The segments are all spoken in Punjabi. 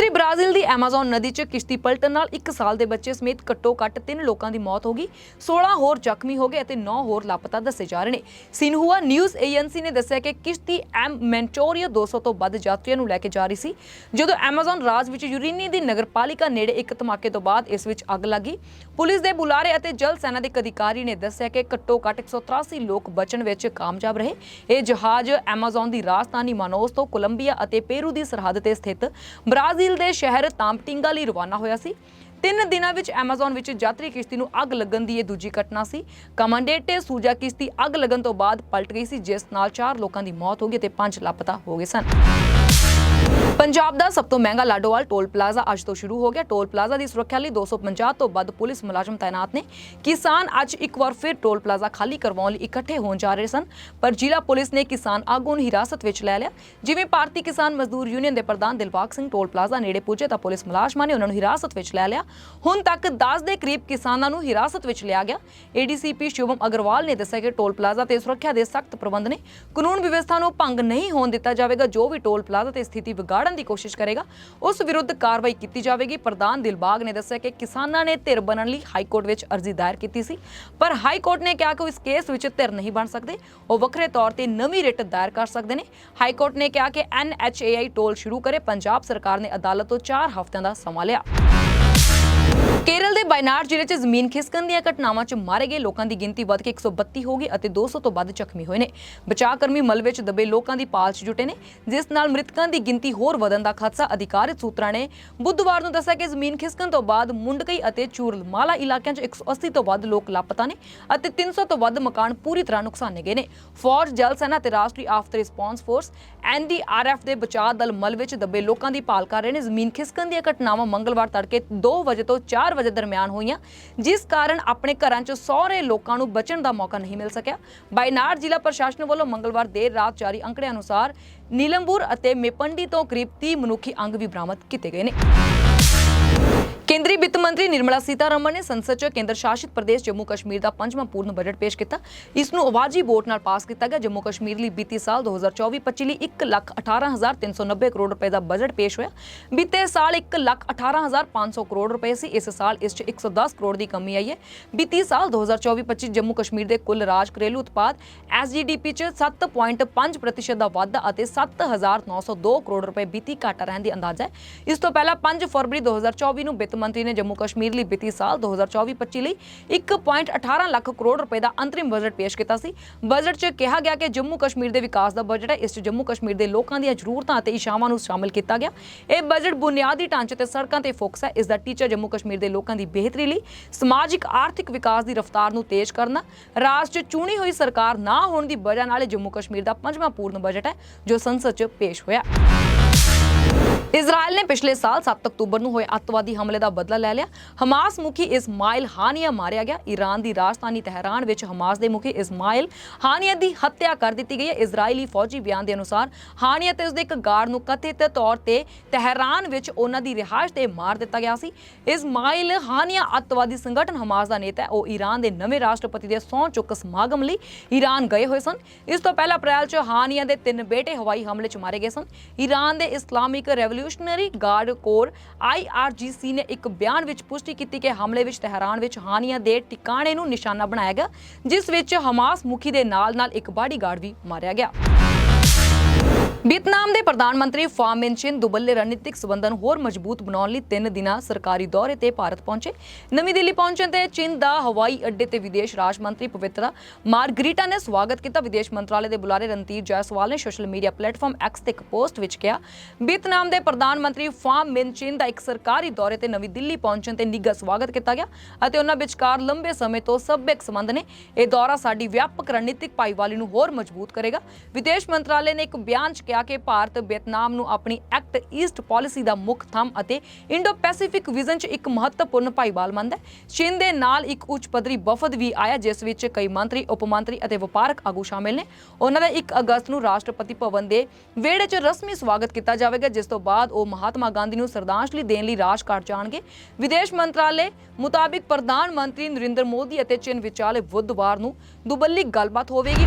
ਉੱਤਰੀ ਬ੍ਰਾਜ਼ੀਲ ਦੀ ਐਮਾਜ਼ਨ ਨਦੀ 'ਚ ਕਿਸ਼ਤੀ ਪਲਟਣ ਨਾਲ 1 ਸਾਲ ਦੇ ਬੱਚੇ ਸਮੇਤ ਘੱਟੋ-ਘੱਟ 3 ਲੋਕਾਂ ਦੀ ਮੌਤ ਹੋ ਗਈ। 16 ਹੋਰ ਜ਼ਖਮੀ ਹੋ ਗਏ ਅਤੇ 9 ਹੋਰ ਲਾਪਤਾ ਦੱਸੇ ਜਾ ਰਹੇ ਨੇ। ਸਿਨਹੂਆ ਨਿਊਜ਼ ਏਜੰਸੀ ਨੇ ਦੱਸਿਆ ਕਿ ਕਿਸ਼ਤੀ ਐਮ ਮੈਂਟੋਰੀਆ 200 ਤੋਂ ਵੱਧ ਯਾਤਰੀਆਂ ਨੂੰ ਲੈ ਕੇ ਜਾ ਰਹੀ ਸੀ। ਜਦੋਂ ਐਮਾਜ਼ਨ ਰਾਜ ਵਿੱਚ ਯੂਰੀਨੀ ਦੀ ਨਗਰਪਾਲਿਕਾ ਨੇੜੇ ਇੱਕ ਧਮਾਕੇ ਤੋਂ ਬਾਅਦ ਇਸ ਵਿੱਚ ਅੱਗ ਲੱਗੀ, ਪੁਲਿਸ ਦੇ ਬੁਲਾਰੇ ਅਤੇ ਜਲ ਸੈਨਾ ਦੇ ਇੱਕ ਅਧਿਕਾਰੀ ਨੇ ਦੱਸਿਆ ਕਿ ਘੱਟੋ-ਘੱਟ 183 ਲੋਕ ਬਚਣ ਵਿੱਚ ਕਾਮਯਾਬ ਰਹੇ। ਇਹ ਜਹਾਜ਼ ਐਮਾਜ਼ਨ ਦੀ ਰਾਜਧਾਨੀ ਮਾਨੋਸ ਤੋਂ ਕੋਲੰਬੀਆ ਅਤੇ ਪੇਰੂ ਦੀ ਸਰਹੱਦ ਤੇ ਸਥਿਤ ਬ੍ਰਾਜ਼ੀਲ ਦੇ ਸ਼ਹਿਰ ਤਾਂਪਟਿੰਗਾ ਲਈ ਰਵਾਨਾ ਹੋਇਆ ਸੀ। ਤਿੰਨ ਦਿਨਾਂ ਵਿੱਚ ਐਮਾਜ਼ਨ ਵਿੱਚ ਯਾਤਰੀ ਕਿਸ਼ਤੀ ਨੂੰ ਅੱਗ ਲੱਗਣ ਦੀ ਇਹ ਦੂਜੀ ਘਟਨਾ ਸੀ। ਕਮਾਂਡੇਟੇ ਸੂਜਾ ਕਿਸ਼ਤੀ ਅੱਗ ਲੱਗਣ ਤੋਂ ਬਾਅਦ ਪਲਟ ਗਈ ਸੀ, ਜਿਸ ਨਾਲ 4 ਲੋਕਾਂ ਦੀ ਮੌਤ ਹੋ ਗਈ ਤੇ 5 ਲਾਪਤਾ ਹੋ ਗਏ ਸਨ। ਪੰਜਾਬ ਦਾ ਸਭ ਤੋਂ ਮਹਿੰਗਾ ਲਾਡੋਵਾਲ ਟੋਲ ਪਲਾਜ਼ਾ ਅੱਜ ਤੋਂ ਸ਼ੁਰੂ ਹੋ ਗਿਆ। ਟੋਲ ਪਲਾਜ਼ਾ ਦੀ ਸੁਰੱਖਿਆ ਲਈ 250 ਤੋਂ ਵੱਧ ਪੁਲਿਸ ਮੁਲਾਜ਼ਮ ਤਾਇਨਾਤ ਨੇ। ਕਿਸਾਨ ਅੱਜ ਇੱਕ ਵਾਰ ਫਿਰ ਟੋਲ ਪਲਾਜ਼ਾ ਖਾਲੀ ਕਰਵਾਉਣ ਲਈ ਇਕੱਠੇ ਹੋਣ ਜਾ ਰਹੇ ਸਨ, ਪਰ ਜ਼ਿਲ੍ਹਾ ਪੁਲਿਸ ਨੇ ਕਿਸਾਨ ਆਗੂ ਨੂੰ ਹਿਰਾਸਤ ਵਿੱਚ ਲੈ ਲਿਆ। ਜਿਵੇਂ ਭਾਰਤੀ ਕਿਸਾਨ ਮਜ਼ਦੂਰ ਯੂਨੀਅਨ ਦੇ ਪ੍ਰਧਾਨ ਦਿਲਬਾਗ ਸਿੰਘ ਟੋਲ ਪਲਾਜ਼ਾ ਨੇੜੇ ਪੁੱਜੇ ਤਾਂ ਪੁਲਿਸ ਮੁਲਾਜ਼ਮਾਂ ਨੇ ਉਹਨਾਂ ਨੂੰ ਹਿਰਾਸਤ ਵਿੱਚ ਲੈ ਲਿਆ। ਹੁਣ ਤੱਕ 10 ਦੇ ਕਰੀਬ ਕਿਸਾਨਾਂ ਨੂੰ ਹਿਰਾਸਤ ਵਿੱਚ ਲਿਆ ਗਿਆ। ਏਡੀਸੀਪੀ ਸ਼ੁਭਮ ਅਗਰਵਾਲ ਨੇ ਦੱਸਿਆ ਕਿ ਟੋਲ ਪਲਾਜ਼ਾ ਤੇ ਸੁਰੱਖਿਆ ਦੇ ਸਖਤ ਪ੍ਰਬੰਧ ਨੇ। ਕਾਨੂੰਨ ਵਿਵਸਥਾ ਨੂੰ ਭੰਗ ਨਹੀਂ ਹੋਣ ਦਿੱਤਾ ਜਾਵੇਗਾ। ਜੋ ਵੀ ਟੋਲ ਪਲਾਜ਼ਾ ਤੇ ਸਥਿਤੀ ਵਿਗਾੜ ਵਿਗਾੜਨ ਦੀ ਕੋਸ਼ਿਸ਼ ਕਰੇਗਾ। ਉਸ ਵਿਰੁੱਧ ਕਾਰਵਾਈ ਕੀਤੀ ਜਾਵੇਗੀ। ਪ੍ਰਧਾਨ ਦਿਲਬਾਗ ਨੇ ਦੱਸਿਆ ਕਿ ਕਿਸਾਨਾਂ ਨੇ ਧਿਰ ਬਣਨ ਲਈ ਹਾਈ ਕੋਰਟ ਵਿੱਚ ਅਰਜ਼ੀ ਦਾਇਰ ਕੀਤੀ ਸੀ। ਪਰ ਹਾਈ ਕੋਰਟ ਨੇ ਕਿਹਾ ਕਿ ਉਹ ਇਸ ਕੇਸ ਵਿੱਚ ਧਿਰ ਨਹੀਂ ਬਣ ਸਕਦੇ। ਉਹ ਵੱਖਰੇ ਤੌਰ ਤੇ ਨਵੀਂ ਰਿਟ ਦਾਇਰ ਕਰ ਸਕਦੇ ਨੇ। ਹਾਈ ਕੋਰਟ ਨੇ ਕਿਹਾ ਕਿ ਐਨਐਚਏਆਈ ਟੋਲ ਸ਼ੁਰੂ ਕਰੇ। ਪੰਜਾਬ ਸਰਕਾਰ ਨੇ ਅਦਾਲਤ ਤੋਂ 4 ਹਫ਼ਤਿਆਂ ਦਾ ਸਮਾਂ ਲਿਆ। ਕੇਰਲ ਦੇ ਬਾਇਨਾਰ ਜ਼ਿਲ੍ਹੇ 'ਚ ਜ਼ਮੀਨ ਖਿਸਕਣ ਦੀਆਂ ਘਟਨਾਵਾਂ 'ਚ ਮਾਰੇ ਗਏ ਲੋਕਾਂ ਦੀ ਗਿਣਤੀ ਵੱਧ ਕੇ 132 ਹੋ ਗਈ ਅਤੇ 200 ਤੋਂ ਵੱਧ ਜ਼ਖਮੀ ਹੋਏ ਨੇ। ਬਚਾਅ ਕਰਮੀ ਮਲਬੇ 'ਚ ਦਬੇ ਲੋਕਾਂ ਦੀ ਭਾਲ 'ਚ ਜੁਟੇ ਨੇ, ਜਿਸ ਨਾਲ ਮ੍ਰਿਤਕਾਂ ਦੀ ਗਿਣਤੀ ਹੋਰ ਵਧਣ ਦਾ ਖਦਸ਼ਾ ਅਧਿਕਾਰਿਤ ਸੂਤਰਾਂ ਨੇ ਬੁੱਧਵਾਰ ਨੂੰ ਦੱਸਿਆ ਕਿ ਜ਼ਮੀਨ ਖਿਸਕਣ ਤੋਂ ਬਾਅਦ ਮੁੰਡਕਈ ਅਤੇ ਚੂਰਲਮਾਲਾ ਇਲਾਕਿਆਂ 'ਚ 180 ਤੋਂ ਵੱਧ ਲੋਕ ਲਾਪਤਾ ਨੇ ਅਤੇ 300 ਤੋਂ ਵੱਧ ਮਕਾਨ ਪੂਰੀ ਤਰ੍ਹਾਂ ਨੁਕਸਾਨੇ ਗਏ ਨੇ। ਫੌਜ, ਜਲ ਸੈਨਾ ਤੇ ਰਾਸ਼ਟਰੀ ਆਫਤ ਰਿਸਪਾਂਸ ਫੋਰਸ ਐਨਡੀਆਰਐਫ ਦੇ ਬਚਾਅ ਦਲ ਮਲਬੇ 'ਚ ਦੱਬੇ ਲੋਕਾਂ ਦੀ ਭਾਲ ਕਰ ਰਹੇ ਨੇ। ਜ਼ਮੀਨ ਖਿਸਕਣ ਦੀਆਂ ਘਟਨਾਵਾਂ ਮੰਗਲਵਾਰ ਤੜਕੇ 2 ਵਜੇ ਤੋਂ 4 ਵਜੇ ਦਰਮਿਆਨ ਹੋਈਆਂ, ਜਿਸ ਕਾਰਨ ਆਪਣੇ ਘਰਾਂ 'ਚ ਸਹੁਰੇ ਲੋਕਾਂ ਨੂੰ ਬਚਣ ਦਾ ਮੌਕਾ ਨਹੀਂ ਮਿਲ ਸਕਿਆ। ਬਾਇਨਾਰ ਜ਼ਿਲ੍ਹਾ ਪ੍ਰਸ਼ਾਸਨ ਵੱਲੋਂ ਮੰਗਲਵਾਰ ਦੇਰ ਰਾਤ ਜਾਰੀ ਅੰਕੜਿਆਂ ਅਨੁਸਾਰ ਨੀਲਮਪੁਰ ਅਤੇ ਮੇਪੰਡੀ ਤੋਂ ਕਰੀਬ 30 ਮਨੁੱਖੀ ਅੰਗ ਵੀ ਬਰਾਮਦ ਕੀਤੇ ਗਏ ਨੇ। ਮੰਤਰੀ ਨਿਰਮਲਾ ਸੀਤਾਰਮਨ ਨੇ ਸੰਸਦ 'ਚ ਕੇਂਦਰ ਸ਼ਾਸਿਤ ਪ੍ਰਦੇਸ਼ ਜੰਮੂ ਕਸ਼ਮੀਰ ਦਾ ਪੰਜਵਾਂ ਪੂਰਨ ਬਜਟ ਪੇਸ਼ ਕੀਤਾ। ਇਸ ਨੂੰ ਆਵਾਜ਼ੀ ਵੋਟ ਨਾਲ ਪਾਸ ਕੀਤਾ ਗਿਆ। ਜੰਮੂ ਕਸ਼ਮੀਰ ਲਈ ਬੀਤੀ ਸਾਲ 2024-25 ਲਈ 118390 ਕਰੋੜ ਰੁਪਏ ਦਾ ਬਜਟ ਪੇਸ਼ ਹੋਇਆ। ਬੀਤੇ ਸਾਲ 118500 ਕਰੋੜ ਰੁਪਏ ਸੀ। ਇਸ ਸਾਲ ਇਸ 'ਚ 110 ਕਰੋੜ ਦੀ ਕਮੀ ਆਈ ਹੈ। ਬੀਤੀ ਸਾਲ 2024-25 ਜੰਮੂ ਕਸ਼ਮੀਰ ਦੇ ਕੁੱਲ ਰਾਜ ਘਰੇਲੂ ਉਤਪਾਦ ਐਸਜੀਡੀਪੀ 'ਚ 7.5% ਦਾ ਵਾਧਾ ਅਤੇ 7902 ਕਰੋੜ ਰੁਪਏ ਬੀਤੀ ਘਾਟਾ ਰਹਿਣ ਦੀ ਅੰਦਾਜ਼ਾ ਹੈ। ਇਸ ਤੋਂ ਪਹਿਲਾਂ 5 ਫਰਵਰੀ 2024 ਨੂੰ ਵਿੱਤ ਮੰਤਰੀ ਨੇ ਜੰਮੂ ਕਸ਼ਮੀਰ ਲਈ ਵਿੱਤੀ ਸਾਲ 2024-25 ਲਈ 1.18 ਲੱਖ ਕਰੋੜ ਰੁਪਏ ਦਾ ਅੰਤਰਿਮ ਬਜਟ ਪੇਸ਼ ਕੀਤਾ ਸੀ। ਬਜਟ 'ਚ ਕਿਹਾ ਗਿਆ ਕਿ ਜੰਮੂ ਕਸ਼ਮੀਰ ਦੇ ਵਿਕਾਸ ਦਾ ਬਜਟ ਹੈ। ਇਸ 'ਚ ਜੰਮੂ ਕਸ਼ਮੀਰ ਦੇ ਲੋਕਾਂ ਦੀਆਂ ਜ਼ਰੂਰਤਾਂ ਅਤੇ ਇਸ਼ਾਵਾਂ ਨੂੰ ਸ਼ਾਮਿਲ ਕੀਤਾ ਗਿਆ। ਇਹ ਬਜਟ ਬੁਨਿਆਦੀ ਢਾਂਚੇ ਤੇ ਸੜਕਾਂ ਤੇ ਫੋਕਸ ਹੈ। ਇਸ ਦਾ ਟੀਚਾ ਜੰਮੂ ਕਸ਼ਮੀਰ ਦੇ ਲੋਕਾਂ ਦੀ ਬਿਹਤਰੀ ਲਈ, ਸਮਾਜਿਕ ਆਰਥਿਕ ਵਿਕਾਸ ਦੀ ਰਫ਼ਤਾਰ ਨੂੰ ਤੇਜ਼ ਕਰਨਾ, ਰਾਜ 'ਚ ਚੁਣੀ ਹੋਈ ਸਰਕਾਰ ਨਾ ਹੋਣ ਦੀ ਵਜ੍ਹਾ ਨਾਲ ਜੰਮੂ ਕਸ਼ਮੀਰ ਦਾ ਪੰਜਵਾਂ ਪੂਰਨ ਬਜਟ ਹੈ, ਜੋ ਸੰਸਦ 'ਚ ਪੇਸ਼ ਹੋਇਆ। ਇਜ਼ਰਾਈਲ ਨੇ ਪਿਛਲੇ ਸਾਲ 7 ਅਕਤੂਬਰ ਨੂੰ ਹੋਏ ਅੱਤਵਾਦੀ ਹਮਲੇ ਦਾ ਬਦਲਾ ਲੈ ਲਿਆ। ਹਮਾਸ ਮੁਖੀ ਇਸਮਾਇਲ ਹਾਨੀਆ ਮਾਰਿਆ ਗਿਆ। ਈਰਾਨ ਦੀ ਰਾਜਧਾਨੀ ਤਹਿਰਾਨ ਵਿੱਚ ਹਮਾਸ ਦੇ ਮੁਖੀ ਇਸਮਾਇਲ ਹਾਨੀਆ ਦੀ ਹੱਤਿਆ ਕਰ ਦਿੱਤੀ ਗਈ ਹੈ। ਇਜ਼ਰਾਈਲੀ ਫੌਜੀ ਬਿਆਨ ਦੇ ਅਨੁਸਾਰ ਹਾਨੀਆ ਤੇ ਉਸਦੇ ਇੱਕ ਗਾਰਡ ਨੂੰ ਕਥਿਤ ਤੌਰ ਤੇ ਤਹਿਰਾਨ ਵਿੱਚ ਉਹਨਾਂ ਦੀ ਰਿਹਾਇਸ਼ ਤੇ ਮਾਰ ਦਿੱਤਾ ਗਿਆ ਸੀ। ਇਸਮਾਇਲ ਹਾਨੀਆ ਅੱਤਵਾਦੀ ਸੰਗਠਨ ਹਮਾਸ ਦਾ ਨੇਤਾ ਹੈ। ਉਹ ਈਰਾਨ ਦੇ ਨਵੇਂ ਰਾਸ਼ਟਰਪਤੀ ਦੇ ਸਹੁੰ ਚੁੱਕ ਸਮਾਗਮ ਲਈ ਈਰਾਨ ਗਏ ਹੋਏ ਸਨ। ਇਸ ਤੋਂ ਪਹਿਲਾਂ ਅਪ੍ਰੈਲ 'ਚ ਹਾਨੀਆ ਦੇ ਤਿੰਨ ਬੇਟੇ ਹਵਾਈ ਹਮਲੇ 'ਚ ਮਾਰੇ ਗਏ ਸਨ। ਈਰਾਨ ਦੇ Islamic revolutionary guard corps IRGC ਨੇ ਇੱਕ ਬਿਆਨ ਵਿੱਚ ਪੁਸ਼ਟੀ ਕੀਤੀ ਕਿ ਹਮਲੇ ਵਿੱਚ ਤਹਿਰਾਨ ਵਿੱਚ ਹਾਨੀਆਂ ਦੇ ਟਿਕਾਣੇ ਨੂੰ ਨਿਸ਼ਾਨਾ ਬਣਾਇਆ ਗਿਆ, ਜਿਸ ਵਿੱਚ ਹਮਾਸ ਮੁਖੀ ਦੇ ਨਾਲ-ਨਾਲ ਇੱਕ ਬਾਡੀਗਾਰਡ ਵੀ ਮਾਰਿਆ ਗਿਆ। ਵੀਅਤਨਾਮ ਦੇ ਪ੍ਰਧਾਨ ਮੰਤਰੀ ਫਾਮ ਮਿਨ ਚਿਨ ਦੁਬੱਲੇ ਰਣਨੀਤਿਕ ਸਬੰਧਾਂ ਨੂੰ ਹੋਰ ਮਜ਼ਬੂਤ ਬਣਾਉਣ ਲਈ ਤਿੰਨ ਦਿਨਾਂ ਸਰਕਾਰੀ ਦੌਰੇ ਤੇ ਭਾਰਤ ਪਹੁੰਚੇ। ਨਵੀਂ ਦਿੱਲੀ ਪਹੁੰਚਣ ਤੇ ਚੀਨ ਦਾ ਹਵਾਈ ਅੱਡੇ ਤੇ ਵਿਦੇਸ਼ ਰਾਜ ਮੰਤਰੀ ਪਵਿੱਤਰਾ ਮਾਰਗਰੀਟਾ ਨੇ ਸਵਾਗਤ ਕੀਤਾ। ਵਿਦੇਸ਼ ਮੰਤਰਾਲੇ ਦੇ ਬੁਲਾਰੇ ਰਣਧੀਰ ਜੈਸਵਾਲ ਨੇ ਸੋਸ਼ਲ ਮੀਡੀਆ ਪਲੇਟਫਾਰਮ ਐਕਸ ਤੇ ਇੱਕ ਪੋਸਟ ਵਿੱਚ ਕਿਹਾ ਵੀਅਤਨਾਮ ਦੇ ਪ੍ਰਧਾਨ ਮੰਤਰੀ ਫਾਮ ਮਿਨ ਚਿਨ ਦਾ ਇੱਕ ਸਰਕਾਰੀ ਦੌਰੇ ਤੇ ਨਵੀਂ ਦਿੱਲੀ ਪਹੁੰਚਣ ਤੇ ਨਿੱਘਾ ਸਵਾਗਤ ਕੀਤਾ ਗਿਆ ਅਤੇ ਉਹਨਾਂ ਵਿਚਕਾਰ ਲੰਬੇ ਸਮੇਂ ਤੋਂ ਸੱਭਿਅਕ ਸੰਬੰਧ ਨੇ। ਇਹ ਦੌਰਾ ਸਾਡੀ ਵਿਆਪਕ ਰਣਨੀਤਿਕ ਭਾਈਵਾਲੀ ਨੂੰ ਹੋਰ ਮਜ਼ਬੂਤ ਕਰੇਗਾ। ਵਿਦੇਸ਼ ਮੰਤਰਾਲੇ ਨੇ ਇੱਕ ਬਿਆਨ 'ਚ ਕਿਹਾ ਕਿ ਭਾਰਤ ਵੀਅਤਨਾਮ ਨੂੰ ਆਪਣੀ ਐਕਟ ਈਸਟ ਪਾਲਿਸੀ ਦਾ ਮੁੱਖ ਥੰਮ ਅਤੇ ਇੰਡੋ ਪੈਸੀਫਿਕ ਵਿਜ਼ਨ 'ਚ ਇੱਕ ਮਹੱਤਵਪੂਰਨ ਭਾਈਵਾਲ ਮੰਨਦਾ ਹੈ। ਚੀਨ ਦੇ ਨਾਲ ਇੱਕ ਉੱਚ ਪੱਧਰੀ ਵਫਦ ਵੀ ਆਇਆ, ਜਿਸ ਵਿੱਚ ਕਈ ਮੰਤਰੀ ਉਪ ਮੰਤਰੀ ਅਤੇ ਵਪਾਰਕ ਆਗੂ ਸ਼ਾਮਿਲ ਨੇ। ਉਹਨਾਂ ਦਾ 1 ਅਗਸਤ ਨੂੰ ਰਾਸ਼ਟਰਪਤੀ ਭਵਨ ਦੇ ਵਿਹੜੇ 'ਚ ਰਸਮੀ ਸਵਾਗਤ ਕੀਤਾ ਜਾਵੇਗਾ, ਜਿਸ ਤੋਂ ਬਾਅਦ ਉਹ ਮਹਾਤਮਾ ਗਾਂਧੀ ਨੂੰ ਸ਼ਰਧਾਂਜਲੀ ਦੇਣ ਲਈ ਰਾਜਘਾਟ ਜਾਣਗੇ। ਵਿਦੇਸ਼ ਮੰਤਰਾਲੇ ਮੁਤਾਬਿਕ ਪ੍ਰਧਾਨ ਮੰਤਰੀ ਨਰਿੰਦਰ ਮੋਦੀ ਅਤੇ ਚੀਨ ਵਿਚਾਲੇ ਬੁੱਧਵਾਰ ਨੂੰ ਦੁਬੱਲੀ ਗੱਲਬਾਤ ਹੋਵੇਗੀ।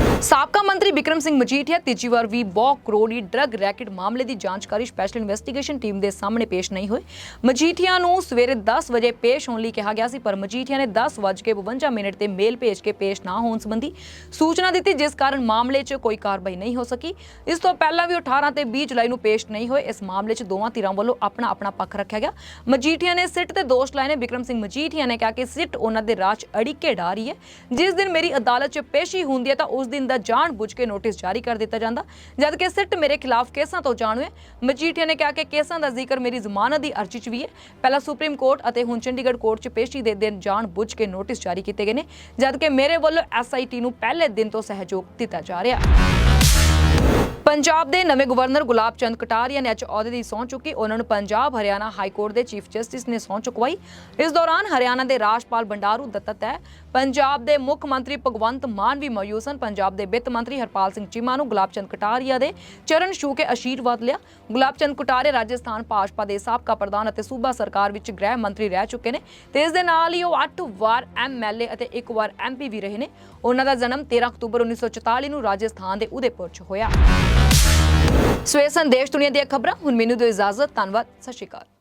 ਸਾਬਕਾ ਮੰਤਰੀ ਵਿਕਰਮ ਸਿੰਘ ਮਜੀਠੀਆ, ਤੀਜੀ ਵਾਰ ਵੀ ਬਹੁ ਕਰੋੜੀ ਡਰੱਗ ਰੈਕੇਟ ਮਾਮਲੇ ਦੀ ਜਾਂਚਕਾਰੀ ਸਪੈਸ਼ਲ ਇਨਵੈਸਟੀਗੇਸ਼ਨ ਟੀਮ ਦੇ ਸਾਹਮਣੇ ਪੇਸ਼ ਨਹੀਂ ਹੋਏ ਮਜੀਠੀਆ ਨੂੰ ਸਵੇਰੇ 10 ਵਜੇ ਪੇਸ਼ ਹੋਣ ਲਈ ਕਿਹਾ ਗਿਆ ਸੀ, ਪਰ ਮਜੀਠੀਆ ਨੇ 10:52 ਮਿੰਟ ਤੇ ਮੇਲ ਭੇਜ ਕੇ ਪੇਸ਼ ਨਾ ਹੋਣ ਸੰਬੰਧੀ ਸੂਚਨਾ ਦਿੱਤੀ, ਜਿਸ ਕਾਰਨ ਮਾਮਲੇ 'ਚ ਕੋਈ ਕਾਰਵਾਈ ਨਹੀਂ ਹੋ ਸਕੀ। ਇਸ ਤੋਂ ਪਹਿਲਾਂ ਵੀ 18 ਤੇ 20 ਜੁਲਾਈ ਨੂੰ ਪੇਸ਼ ਨਹੀਂ ਹੋਏ। ਇਸ ਮਾਮਲੇ 'ਚ ਦੋਵਾਂ ਧਿਰਾਂ ਵੱਲੋਂ ਆਪਣਾ ਆਪਣਾ ਪੱਖ ਰੱਖਿਆ ਗਿਆ। ਮਜੀਠੀਆ ਨੇ ਸਿੱਟ ਤੇ ਦੋਸ਼ ਲਾਏ ਨੇ। ਵਿਕਰਮ ਸਿੰਘ ਮਜੀਠੀਆ ਨੇ ਕਿਹਾ ਕਿ ਸਿੱਟ ਉਹਨਾਂ ਦੇ ਰਾਜ ਅੜਿੱਕੇ ਢਾ ਰਹੀ ਹੈ। ਜਿਸ ਦਿਨ ਮੇਰੀ ਅਦਾਲਤ 'ਚ ਪੇਸ਼ੀ ਹੁੰਦੀ ਹੈ ਤਾਂ ਉਸ ਦਿਨ ਦਾ ਜਾਣ ਬੁੱਝ ਕੇ ਨੋਟਿਸ ਜਾਰੀ ਕਰ ਦਿੱਤਾ ਜਾਂਦਾ। ਜਦ ਕਿ ਸਿੱਟ ਮੇਰੇ ਖਿਲਾਫ ਕੇਸਾਂ ਤੋਂ ਜਾਣੂ ਹੈ ਮਜੀਠੀਆ ਨੇ ਕਿਹਾ ਕਿ ਕੇਸਾਂ ਦਾ ਜ਼ਿਕਰ ਮੇਰੀ ਜ਼ਮਾਨਤ ਦੀ ਅਰਜ਼ੀ 'ਚ ਵੀ ਹੈ। ਪਹਿਲਾਂ ਸੁਪਰੀਮ ਕੋਰਟ ਅਤੇ ਹੁਣ ਚੰਡੀਗੜ੍ਹ ਕੋਰਟ 'ਚ ਪੇਸ਼ੀ ਦੇ ਦਿਨ ਜਾਣ ਬੁੱਝ ਕੇ ਨੋਟਿਸ ਜਾਰੀ ਕੀਤੇ ਗਏ ਨੇ, ਜਦ ਕਿ ਮੇਰੇ ਵੱਲੋਂ ਐਸਆਈਟੀ ਨੂੰ ਪਹਿਲੇ ਦਿਨ ਤੋਂ ਸਹਿਯੋਗ ਦਿੱਤਾ ਜਾ ਰਿਹਾ। ਪੰਜਾਬ ਦੇ ਨਵੇਂ ਗਵਰਨਰ ਗੁਲਾਬ ਚੰਦ ਕਟਾਰੀਆ ਨੇ ਅੱਜ ਅਹੁਦੇ ਦੀ ਸਹੁੰ ਚੁੱਕੀ। ਉਹਨਾਂ ਨੂੰ ਪੰਜਾਬ, ਹਰਿਆਣਾ ਹਾਈ ਕੋਰਟ ਦੇ ਚੀਫ ਜਸਟਿਸ ਨੇ ਸਹੁੰ ਚੁਕਵਾਈ। ਇਸ ਦੌਰਾਨ ਹਰਿਆਣਾ ਦੇ ਰਾਜਪਾਲ ਬੰਡਾਰੂ ਦੱਤਤ ਪੰਜਾਬ ਦੇ ਮੁੱਖ ਮੰਤਰੀ ਭਗਵੰਤ ਮਾਨ ਵੀ ਮੌਜੂਦ ਸਨ। ਪੰਜਾਬ ਦੇ ਵਿੱਤ ਮੰਤਰੀ ਹਰਪਾਲ ਸਿੰਘ ਚੀਮਾ ਨੂੰ ਗੁਲਾਬ ਚੰਦ ਕਟਾਰੀਆ ਦੇ ਚਰਨ ਛੂਹ ਕੇ ਆਸ਼ੀਰਵਾਦ ਲਿਆ। ਗੁਲਾਬ ਚੰਦ ਕਟਾਰੀਆ ਰਾਜਸਥਾਨ ਭਾਜਪਾ ਦੇ ਸਾਬਕਾ ਪ੍ਰਧਾਨ ਅਤੇ ਸੂਬਾ ਸਰਕਾਰ ਵਿੱਚ ਗ੍ਰਹਿ ਮੰਤਰੀ ਰਹਿ ਚੁੱਕੇ ਨੇ। ਤੇ ਇਸ ਦੇ ਨਾਲ ਹੀ ਉਹ 8 ਵਾਰ ਐਮਐਲਏ ਅਤੇ ਇੱਕ ਵਾਰ ਐਮਪੀ ਵੀ ਰਹੇ ਨੇ। ਉਹਨਾਂ ਦਾ ਜਨਮ 13 ਅਕਤੂਬਰ 1944 ਨੂੰ ਰਾਜਸਥਾਨ ਦੇ ਉਦੈਪੁਰ 'ਚ ਹੋਇਆ। ਸਵੇਰ ਸੰਦੇਸ਼ ਦੁਨੀਆ ਦੀਆਂ ਖਬਰਾਂ ਹੁਣ ਮੈਨੂੰ ਦਿਓ ਇਜਾਜ਼ਤ ਧੰਨਵਾਦ ਸਤਿ ਸ਼੍ਰੀ ਅਕਾਲ।